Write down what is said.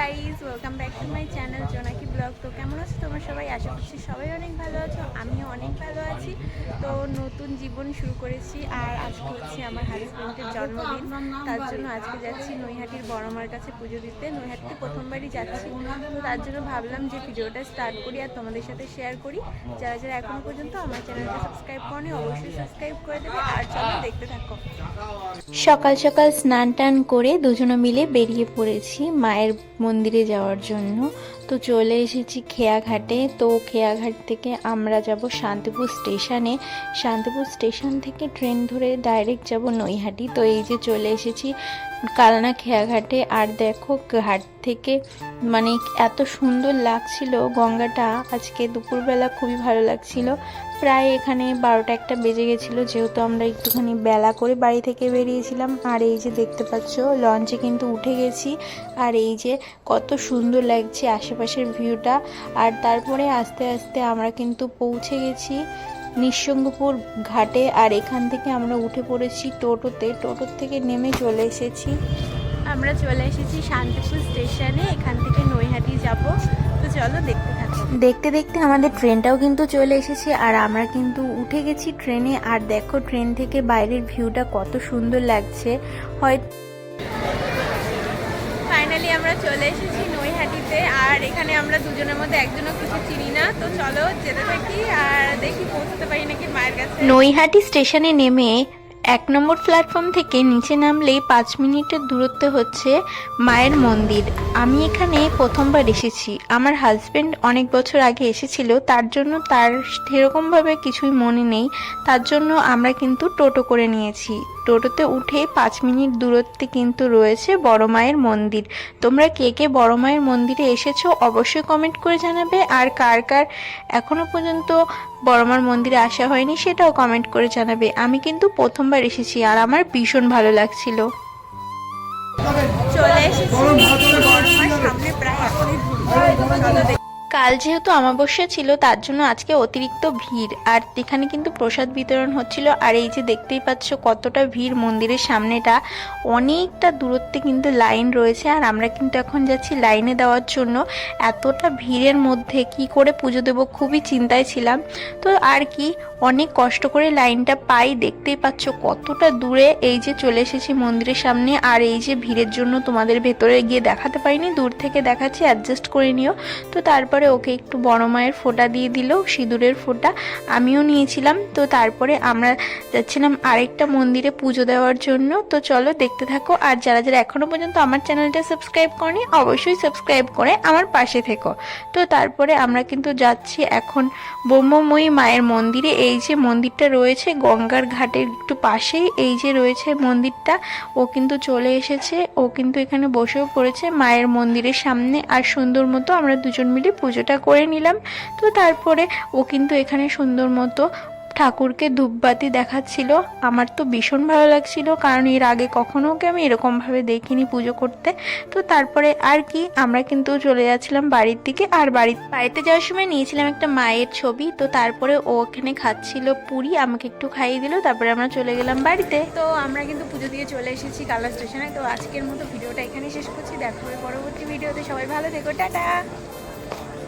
Guys welcome back to my channel Jonaki blog তো কেমন আছো তোমরা সবাই? আশা করছি সবাই অনেক ভালো আছো, আমিও অনেক ভালো আছি। তো নতুন জীবন শুরু করেছি আর আজকে হচ্ছে আমার হাজব্যান্ডের জন্মদিন। তার জন্য আজকে যাচ্ছি নৈহাটির বড়মার কাছে পুজো দিতে। নৈহাটিতে প্রথমবারই যাচ্ছি। তো তার জন্য ভাবলাম যে ভিডিওটা স্টার্ট করি আর তোমাদের সাথে শেয়ার করি। যারা যারা এখনও পর্যন্ত আমার চ্যানেলটা সাবস্ক্রাইব করনি, অবশ্যই সাবস্ক্রাইব করে দেবে। আর চলো দেখতে থাকো। সকাল সকাল স্নান টান করে দুজনে মিলে বেরিয়ে পড়েছি মায়ের মন্দিরে যাওয়ার জন্য। তো চলে এসেছি খেয়াঘাটে। তো খেয়াঘাট থেকে আমরা যাব শান্তিপুর স্টেশনে। শান্তিপুর স্টেশন থেকে ট্রেন ধরে ডাইরেক্ট যাব নৈহাটি। তো এই যে চলে এসেছি কালনা খেয়াঘাটে। আর দেখো ঘাট থেকে মানে এত সুন্দর লাগছিল গঙ্গাটা। আজকে দুপুরবেলা খুবই ভালো লাগছিল। প্রায় এখানে বারোটা একটা বেজে গেছিল, যেহেতু আমরা একটুখানি বেলা করে বাড়ি থেকে বেরিয়েছিলাম। আর এই যে দেখতে পাচ্ছ, লঞ্চে কিন্তু উঠে গেছি। আর এই যে কত সুন্দর লাগছে আশেপাশের ভিউটা। আর তারপরে আস্তে আস্তে আমরা কিন্তু পৌঁছে গেছি নিঃসঙ্গপুর ঘাটে। আর এখান থেকে আমরা উঠে পড়েছি টোটোতে। টোটোর থেকে নেমে চলে এসেছি। আমরা চলে এসেছি শান্তিপুর স্টেশনে। এখান থেকে নৈহাটি যাব। তো চলো দেখতে থাকো। দেখতে দেখতে আমাদের ট্রেনটাও কিন্তু চলে এসেছে। আর আমরা কিন্তু উঠে গেছি ট্রেনে। আর দেখো ট্রেন থেকে বাইরের ভিউটা কত সুন্দর লাগছে। হয় ফাইনালি আমরা চলে এসেছি নৈহাটিতে, আর এখানে আমরা দুজনের মধ্যে একজনও কিছু চিনি না। তো চলো যেতে থাকি, আর দেখি পৌঁছতে পারি নাকি মায়ের কাছে। নৈহাটি স্টেশনে নেমে এক নম্বর প্ল্যাটফর্ম থেকে নিচে নামলেই পাঁচ মিনিটের দূরত্বে হচ্ছে মায়ের মন্দির। আমি এখানে প্রথমবার এসেছি। আমার হাজবেন্ড অনেক বছর আগে এসেছিল, তার জন্য তার সেরকমভাবে কিছুই মনে নেই। তার জন্য আমরা কিন্তু টোটো করে নিয়েছি। টোটোতে উঠে পাঁচ মিনিট দূরত্বে কিন্তু রয়েছে বড় মায়ের মন্দির। তোমরা কে কে বড় মায়ের মন্দিরে এসেছ অবশ্যই কমেন্ট করে জানাবে। আর কার কার এখনও পর্যন্ত বড়মার মন্দিরে আসা হয়নি সেটাও কমেন্ট করে জানাবে। আমি কিন্তু প্রথমবার এসেছি আর আমার ভীষণ ভালো লাগছিল। চলে এসেছি। সামনে প্রায় কাল যেহেতু অমাবস্যা ছিল, তার জন্য আজকে অতিরিক্ত ভিড়। আর এখানে কিন্তু প্রসাদ বিতরণ হচ্ছিল। আর এই যে দেখতেই পাচ্ছ কতটা ভিড় মন্দিরের সামনেটা, অনেকটা দূরত্বে কিন্তু লাইন রয়েছে। আর আমরা কিন্তু এখন যাচ্ছি লাইনে দেওয়ার জন্য। এতটা ভিড়ের মধ্যে কি করে পুজো দেবো খুবই চিন্তায় ছিলাম। তো আর কি, অনেক কষ্ট করে লাইনটা পাই। দেখতেই পাচ্ছ কতটা দূরে এই যে চলে এসেছি মন্দিরের সামনে। আর এই যে ভিড়ের জন্য তোমাদের ভেতরে গিয়ে দেখাতে পারিনি, দূর থেকে দেখাচ্ছি অ্যাডজাস্ট করে নিও। তো তারপরে ওকে একটু বড় মায়ের ফোঁটা দিয়ে দিল, সিঁদুরের ফোঁটা। আমিও নিয়েছিলাম, তো তারপরে আমরা যাচ্ছিলাম আরেকটা মন্দিরে পুজো দেওয়ার জন্য। তো চলো দেখতে থাকো, আর যারা যারা এখনও পর্যন্ত আমার চ্যানেলটা সাবস্ক্রাইব করনি, অবশ্যই সাবস্ক্রাইব করে আমার পাশে থেকো। তো তারপরে আমরা কিন্তু যাচ্ছি এখন ব্রহ্মময়ী মায়ের মন্দিরে। এই যে মন্দিরটা রয়েছে গঙ্গার ঘাটের একটু পাশেই, এই যে রয়েছে মন্দিরটা, ও কিন্তু চলে এসেছে। ও কিন্তু এখানে বসেও পড়েছে মায়ের মন্দিরের সামনে আর সুন্দর মতো আমরা দুজন মিলে পুজোটা করে নিলাম। তো তারপরে ও কিন্তু এখানে সুন্দর মতো ঠাকুরকে ধূপবাতি দেখাচ্ছিল। আমার তো ভীষণ ভালো লাগছিল, কারণ এর আগে কখনো ওকে আমি এরকমভাবে দেখিনি পুজো করতে। তো তারপরে আর কি, আমরা কিন্তু চলে যাচ্ছিলাম বাড়ির দিকে। আর বাড়ি বাড়িতে যাওয়ার সময় নিয়েছিলাম একটা মায়ের ছবি। তো তারপরে ও ওখানে খাচ্ছিল পুরি, আমাকে একটু খাইয়ে দিল, তারপরে আমরা চলে গেলাম বাড়িতে। তো আমরা কিন্তু পুজো দিয়ে চলে এসেছি কালা স্টেশনে। তো আজকের মতো ভিডিওটা এখানে শেষ করছি। দেখা পরবর্তী ভিডিওতে। সবাই ভালো থেকো, টাটা!